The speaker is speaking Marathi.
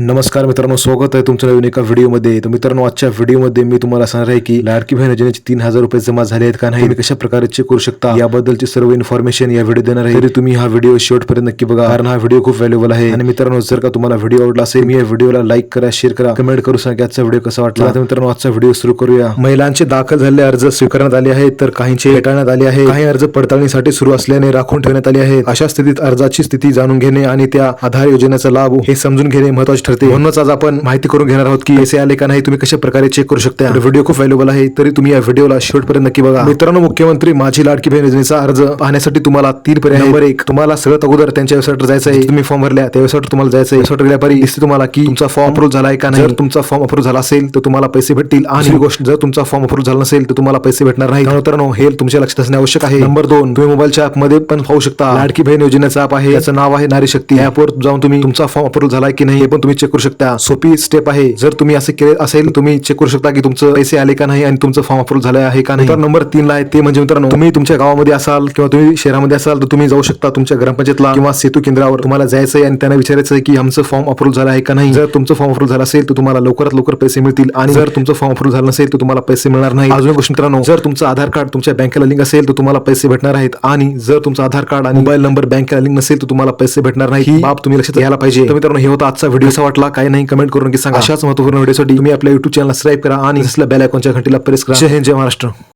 नमस्कार मित्रांनो स्वागत आहे तुमच्या नवीन एका व्हिडिओमध्ये. तर मित्रांनो आजच्या व्हिडिओमध्ये मी तुम्हाला सांगणार आहे की लाडकी बहीण योजनेचे तीन हजार रुपये जमा झाले आहेत का नाही तुम्ही कशा प्रकारे चेक करू शकता? याबद्दलची सर्व इन्फॉर्मेशन या व्हिडिओ देणार आहे. तरी तुम्ही हा व्हिडिओ शेवटपर्यंत नक्की बघा कारण हा व्हिडिओ खूप व्हॅल्युबल आहे. आणि मित्रांनो जर का तुम्हाला व्हिडिओ आवडला असेल मी या व्हिडिओला लाईक करा शेअर करा कमेंट करू सांगा आजचा व्हिडिओ कसा वाटला. तर मित्रांनो आजचा व्हिडिओ सुरू करूया. महिलांचे दाखल झालेले अर्ज स्वीकारण्यात आले आहेत तर काहींचे फेटाळण्यात आले आहे काही अर्ज पडताळणीसाठी सुरू असल्याने राखून ठेवण्यात आले आहेत. अशा स्थितीत अर्जाची स्थिती जाणून घेणे आणि त्या आधार योजनेचा लाभ हे समजून घेणे महत्त्वाचे ठरते. म्हणूनच आज आपण माहिती करून घेणार आहोत की पैसे आले का नाही तुम्ही कशा प्रकारे चेक करू शकता. व्हिडिओ खूप व्हॅल्युबल आहे तरी तुम्ही या व्हिडिओला शेवटपर्यंत नक्की बघा. मित्रांनो मुख्यमंत्री माझी लाडकी बहीण योजनेचा अर्ज पाहण्यासाठी तुम्हाला तीन पर्याय नंबर एक. तुम्हाला सगळ्यात अगोदर त्यांच्या वेबसाईटवर जायचं आहे. तुम्ही फॉर्म भरल्या त्या वेबसाईटवर तुम्हाला जायचं आहे. वेबसाईटवर गेल्यापारी दिसते तुम्हाला की तुमचा फॉर्म अप्रूव्ह झाला आहे का नाही? जर तुमचा फॉर्म अप्रूव्ह झाला असेल तर तुम्हाला पैसे भेटतील. आणि गोष्ट जर तुमचा फॉर्म अप्रूव्ह झाला नसेल तर तुम्हाला पैसे भेटणार नाही मित्रांनो हे तुमच्या लक्षात असणे आवश्यक आहे. नंबर दोन तुम्ही मोबाईलच्या ऍपमध्ये पण पाहू शकता. लाडकी बहीण योजनेचा ऍप आहे. याचं नाव आहे नारी शक्ती. ऍपवर जाऊन तुम्ही तुमचा फॉर्म अप्रूव्ह झाला की नाही हे पण तुम्ही चेक करू शकता. सोपी स्टेप आहे. जर तुम्ही असे केले असेल तुम्ही चेक करू शकता की तुमचं पैसे आले का नाही आणि तुमचं फॉर्म अप्रूव्ह झालं आहे का नाही. तर नंबर तीन ला आहे. ते म्हणजे मित्रांनो तुम्ही तुमच्या गावामध्ये असाल किंवा तुम्ही शहरामध्ये असाल तर तुम्ही जाऊ शकता तुमच्या ग्रामपंचायतला किंवा सेतू केंद्रावर. तुम्हाला जायचं आहे आणि त्यांना विचारायचं आहे की आमचं फॉर्म अप्रूव्ह झालं आहे का नाही. जर तुमचं फॉर्म अप्रूव्ह झालं असेल तर तुम्हाला लवकरात लवकर पैसे मिळतील. आणि जर तुमचं फॉर्म अप्रूव्ह झालं नसेल तर तुम्हाला पैसे मिळणार नाही. अजून गोष्ट मित्रांनो जर तुमचं आधार कार्ड तुमच्या बँकेला लिंक असेल तर तुम्हाला पैसे भेटणार आहेत. आणि जर तुमचं आधार कार्ड आणि मोबाईल नंबर बँकेला लिंक नसेल तर तुम्हाला पैसे भेटणार नाही. बाब तुम्ही लक्षात घ्यायला पाहिजे. मित्रांनो हे होता आजचा व्हिडिओ कसा वाटला काय नाही कमेंट करून नक्की सांगा. अशाच महत्त्वपूर्ण व्हिडिओसाठी तुम्ही आपल्या युट्यूब चॅनल सबस्क्राईब करा आणि बेल आयकॉनच्या घंटीला प्रेस करा. जय हिंद जय महाराष्ट्र.